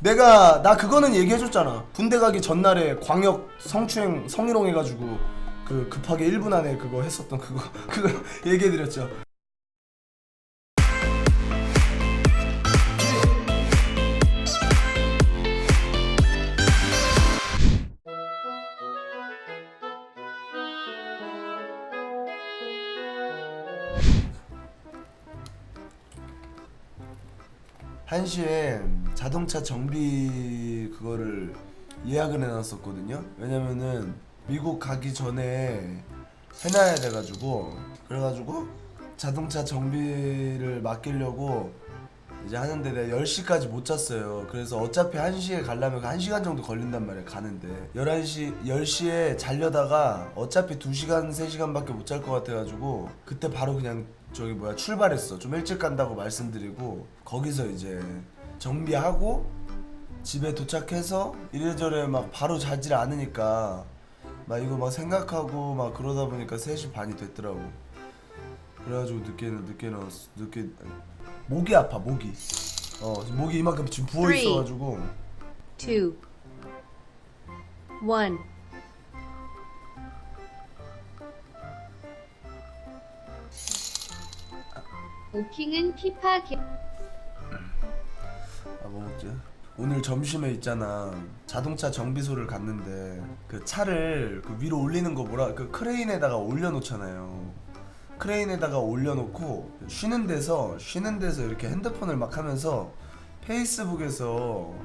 내가 나 그거는 얘기해줬잖아. 군대 가기 전날에 광역 성추행 성희롱 해가지고 그 급하게 1분 안에 그거 했었던 그거 그거 얘기해드렸죠 한시에 자동차 정비 그거를 예약을 해놨었거든요. 왜냐면은 미국 가기 전에 해놔야 돼가지고 그래가지고 자동차 정비를 맡기려고 이제 하는데 내가 10시까지 못 잤어요. 그래서 어차피 1시에 가려면 1시간 정도 걸린단 말이야, 가는데. 11시, 10시에 자려다가 어차피 2시간, 3시간밖에 못 잘 것 같아가지고 그때 바로 그냥 저기 뭐야, 출발했어. 좀 일찍 간다고 말씀드리고 거기서 이제 정비하고 집에 도착해서 이래저래 막 바로 자질 않으니까 막 이거 막 생각하고 막 그러다 보니까 3시 반이 됐더라고. 그래가지고 늦게 늦게 나왔어. 늦게 목이 아파 목이. 어 지금 목이 이만큼 지금 부어 Three. 있어가지고 two, one. 오킹은 피파 개... 아 뭐 먹지? 오늘 점심에 있잖아 자동차 정비소를 갔는데 그 차를 그 위로 올리는 거 뭐라 그 크레인에다가 올려놓잖아요. 크레인에다가 올려놓고 쉬는 데서 쉬는 데서 이렇게 핸드폰을 막 하면서 페이스북에서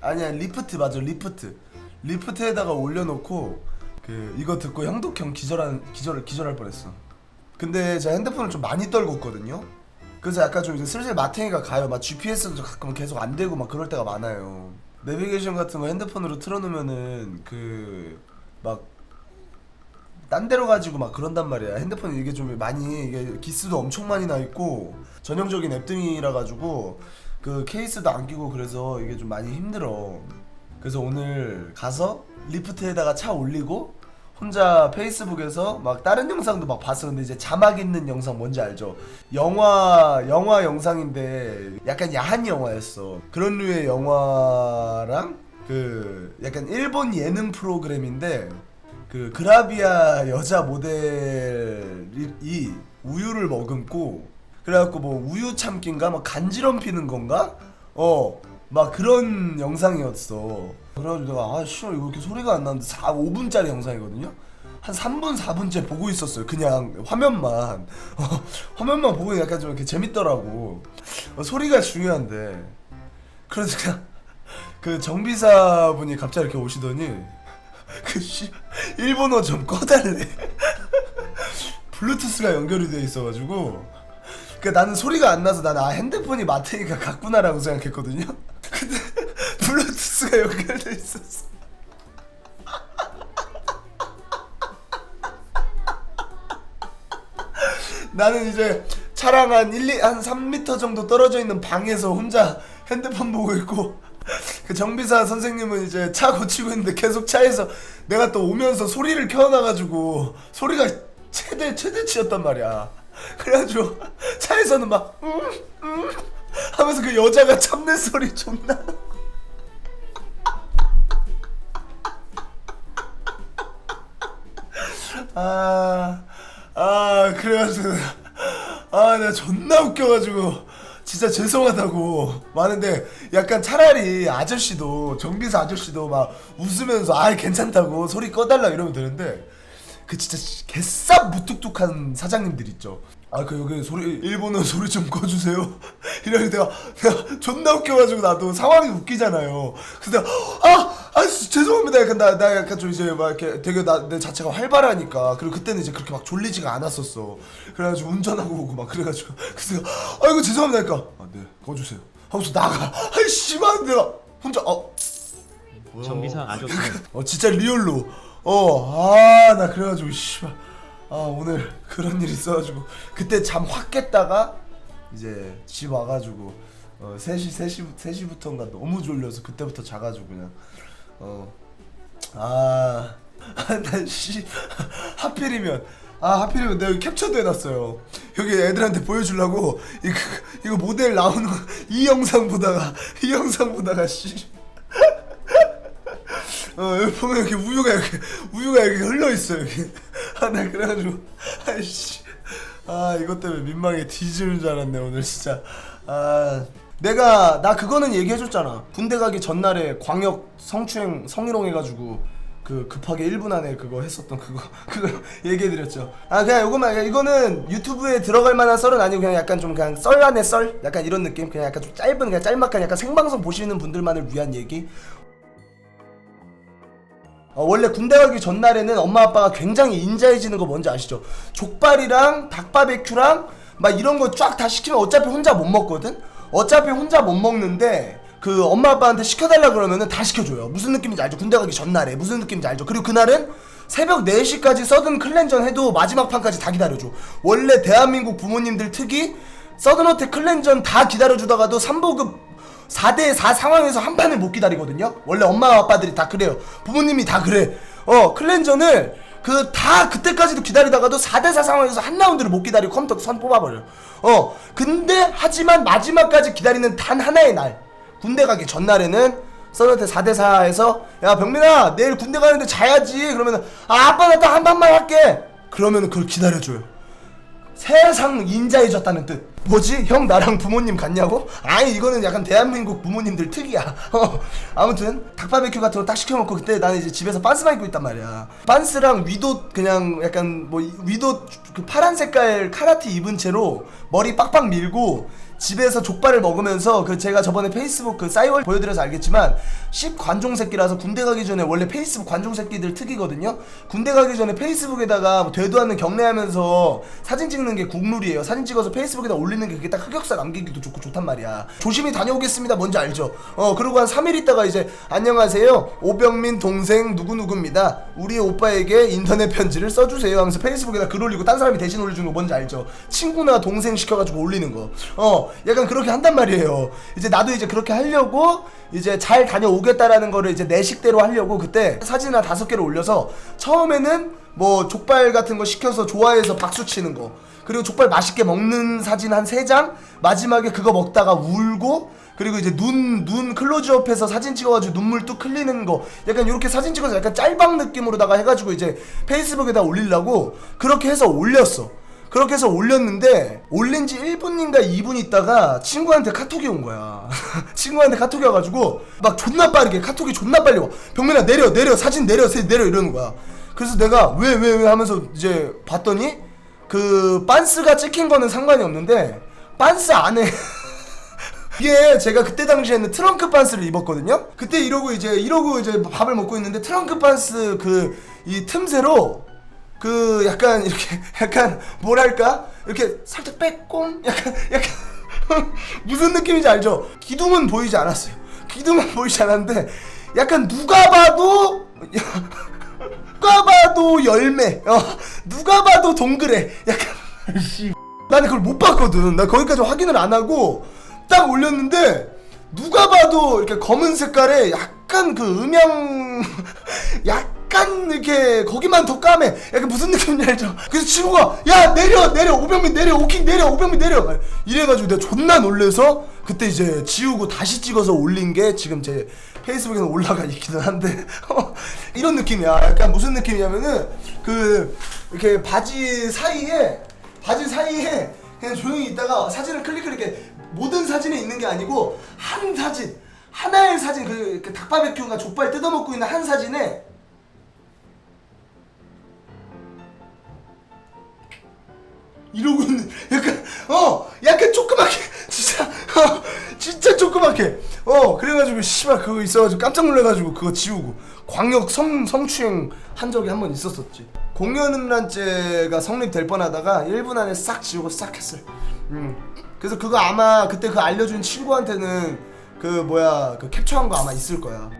아니야 리프트 맞아 리프트 리프트에다가 올려놓고 그 이거 듣고 형독형 기절한 기절 기절할 뻔했어. 근데 제가 핸드폰을 좀 많이 떨궜거든요. 그래서 약간 좀 이제 슬슬 마탱이가 가요. 막 GPS도 가끔 계속 안 되고 막 그럴 때가 많아요. 내비게이션 같은 거 핸드폰으로 틀어놓으면은 그막 딴 데로 가지고 막 그런단 말이야. 핸드폰 이게 좀 많이 이게 기스도 엄청 많이 나 있고 전형적인 앱 등이라 가지고 그 케이스도 안 끼고 그래서 이게 좀 많이 힘들어. 그래서 오늘 가서 리프트에다가 차 올리고 혼자 페이스북에서 막 다른 영상도 막 봤어. 근데 이제 자막 있는 영상 뭔지 알죠? 영화 영화 영상인데 약간 야한 영화였어. 그런 류의 영화랑 그 약간 일본 예능 프로그램인데 그 그라비아 여자 모델이 우유를 머금고 그래갖고 뭐 우유 참기인가 막 간지럼 피는 건가? 어. 막 그런 영상이었어. 그래가지고 내가 아 씨발 이거 이렇게 소리가 안 나는데 4, 5분짜리 영상이거든요. 한 3분 4분째 보고 있었어요. 그냥 화면만 어, 화면만 보고 약간 좀 이렇게 재밌더라고. 어, 소리가 중요한데 그래서 그냥 그 정비사분이 갑자기 이렇게 오시더니 그씨 일본어 좀 꺼달래. 블루투스가 연결이 돼 있어가지고 그 나는 소리가 안 나서 나는 아 핸드폰이 마테이가 같구나라고 생각했거든요. 근데 블루투스가 연결돼 있었어. 나는 이제 차랑 한 1, 2, 한 3m 정도 떨어져 있는 방에서 혼자 핸드폰 보고 있고 그 정비사 선생님은 이제 차 고치고 있는데 계속 차에서 내가 또 오면서 소리를 켜놔가지고 소리가 최대 최대치였단 말이야. 그래가지고 차에서는 막 음, 음, 하면서 그 여자가 참는 소리 존나. 아, 아, 그래가지고, 아, 내가 존나 웃겨가지고, 진짜 죄송하다고. 많은데, 약간 차라리 아저씨도, 정비사 아저씨도 막 웃으면서, 아, 괜찮다고, 소리 꺼달라 이러면 되는데, 그 진짜 개싹 무뚝뚝한 사장님들 있죠. 아 그 여기 소리 일본어 소리 좀 꺼주세요. 이러면 내가 내가 존나 웃겨가지고 나도 상황이 웃기잖아요. 내가 아, 아 씨, 죄송합니다. 약간 나, 나 약간 좀 이제 막 이렇게 되게 나 내 자체가 활발하니까 그리고 그때는 이제 그렇게 막 졸리지가 않았었어. 그래가지고 운전하고 오고 막 그래가지고 그래서 아이고 죄송합니다. 그러니까 아네 꺼주세요. 하면서 나가. 아이 씨발 내가 혼자 어. 뭐야. 정비사 아저씨는 어 진짜 리얼로 어 아 나 그래가지고 씨발. 아 오늘 그런 일 있어가지고. 그때 잠 확 깼다가 이제 집 와가지고 어 3시 3시 3시부터인가 너무 졸려서 그때부터 자가지고 그냥 어 아 난 씨 하필이면 아 하필이면 내가 캡처도 해놨어요. 여기 애들한테 보여주려고. 이거, 이거 모델 나오는 거, 이 영상 보다가 이 영상 보다가 씨 어, 여기 보면 이렇게 우유가 이렇게 우유가 이렇게 흘러 있어 여기. 아, 나 그래가지고 아이씨. 아, 이것 때문에 민망해 뒤지는 줄 알았네 오늘 진짜. 아, 내가 나 그거는 얘기해줬잖아. 군대 가기 전날에 광역 성추행 성희롱 해가지고 그 급하게 1분 안에 그거 했었던 그거 그거 얘기해드렸죠. 아 그냥 요거만 이거는 유튜브에 들어갈 만한 썰은 아니고 그냥 약간 좀 그냥 썰 안에 썰 약간 이런 느낌 그냥 약간 좀 짧은 그냥 짤막한 약간 생방송 보시는 분들만을 위한 얘기 어, 원래 군대 가기 전날에는 엄마 아빠가 굉장히 인자해지는 거 뭔지 아시죠? 족발이랑 닭바베큐랑 막 이런 거 쫙 다 시키면 어차피 혼자 못 먹거든? 어차피 혼자 못 먹는데 그 엄마 아빠한테 시켜달라 그러면은 다 시켜줘요. 무슨 느낌인지 알죠? 군대 가기 전날에 무슨 느낌인지 알죠? 그리고 그날은 새벽 4시까지 서든 클렌전 해도 마지막 판까지 다 기다려줘. 원래 대한민국 부모님들 특이 서든호텔 클렌전 다 기다려주다가도 3보급 4대4 상황에서 한 판을 못 기다리거든요. 원래 엄마 아빠들이 다 그래요. 부모님이 다 그래. 어, 클렌전을 그다 그때까지도 기다리다가도 4대4 상황에서 한 라운드를 못 기다리고 컴퓨터 선 뽑아버려. 어, 근데 하지만 마지막까지 기다리는 단 하나의 날. 군대 가기 전날에는 서든한테 4대4에서 야 병민아 내일 군대 가는데 자야지 그러면은 아 아빠 나 딱 한 판만 할게 그러면은 그걸 기다려줘요 세상 인자해졌다는 뜻. 뭐지? 형 나랑 부모님 같냐고? 아니 이거는 약간 대한민국 부모님들 특이야. 어. 아무튼 닭바베큐 같은 거 딱 시켜먹고 그때 나는 이제 집에서 빤스만 입고 있단 말이야. 빤스랑 위도 그냥 약간 뭐 위도 그 파란 색깔 카라티 입은 채로 머리 빡빡 밀고 집에서 족발을 먹으면서 그 제가 저번에 페이스북 그 싸이월 보여드려서 알겠지만 10 관종 새끼라서 군대 가기 전에 원래 페이스북 관종 새끼들 특이거든요. 군대 가기 전에 페이스북에다가 뭐 되도 않는 경례하면서 사진 찍는 게 국룰이에요. 사진 찍어서 페이스북에다 올리는 게 그게 딱 흑역사 남기기도 좋고 좋단 말이야. 조심히 다녀오겠습니다. 뭔지 알죠? 어 그리고 한 3일 있다가 이제 안녕하세요. 오병민 동생 누구누구입니다. 우리 오빠에게 인터넷 편지를 써주세요 하면서 페이스북에다 글 올리고 딴 사람이 대신 올려주는 거 뭔지 알죠? 친구나 동생 시켜가지고 올리는 거. 어 약간 그렇게 한단 말이에요. 이제 나도 이제 그렇게 하려고 이제 잘 다녀오겠다라는 거를 이제 내 식대로 하려고 그때 사진 한 다섯 개를 올려서 처음에는 뭐 족발 같은 거 시켜서 좋아해서 박수 치는 거. 그리고 족발 맛있게 먹는 사진 한 세 장 마지막에 그거 먹다가 울고 그리고 이제 눈, 눈 클로즈업해서 사진 찍어가지고 눈물 뚝 흘리는 거. 약간 이렇게 사진 찍어서 약간 짤방 느낌으로다가 해가지고 이제 페이스북에다 올리려고 그렇게 해서 올렸어 그렇게 해서 올렸는데 올린 지 1분인가 2분 있다가 친구한테 카톡이 온 거야. 친구한테 카톡이 와가지고 막 존나 빠르게 카톡이 존나 빨리 와. 병민아 내려 내려 사진 내려 세- 내려 이러는 거야. 그래서 내가 왜 왜 왜 하면서 이제 봤더니 그 빤스가 찍힌 거는 상관이 없는데 빤스 안에 이게 제가 그때 당시에는 트렁크 빤스를 입었거든요. 그때 이러고 이제 이러고 이제 밥을 먹고 있는데 트렁크 빤스 그 이 틈새로 그 약간 이렇게 약간 뭐랄까 이렇게 살짝 빼꼼 약간 약간 무슨 느낌인지 알죠? 기둥은 보이지 않았어요. 기둥은 보이지 않았는데 약간 누가 봐도 누가 봐도 열매 어 누가 봐도 동그래 약간 씨 나는 그걸 못 봤거든. 나 거기까지 확인을 안 하고 딱 올렸는데 누가 봐도 이렇게 검은 색깔에 약간 그 음영 약 간 이렇게 거기만 더 까매. 약간 무슨 느낌인지 알죠? 그래서 친구가 야 내려 내려 오병민 내려 오킹 내려 오병민 내려 이래가지고 내가 존나 놀래서 그때 이제 지우고 다시 찍어서 올린 게 지금 제 페이스북에 올라가 있기는 한데 이런 느낌이야. 약간 무슨 느낌이냐면은 그 이렇게 바지 사이에 바지 사이에 그냥 조용히 있다가 사진을 클릭 이렇게 모든 사진에 있는 게 아니고 한 사진 하나의 사진 그 이렇게 닭바베큐가 족발 뜯어먹고 있는 한 사진에 이러고 있는 약간 어 약간 조그맣게 진짜 어, 진짜 조그맣게. 어 그래가지고 씨발 그거 있어가지고 깜짝 놀래가지고 그거 지우고. 광역 성 성추행 한 적이 한 번 있었었지. 공연 음란죄가 성립될 뻔하다가 1분 안에 싹 지우고 싹 했어요. 음. 그래서 그거 아마 그때 그 알려준 친구한테는 그 뭐야 그 캡처한 거 아마 있을 거야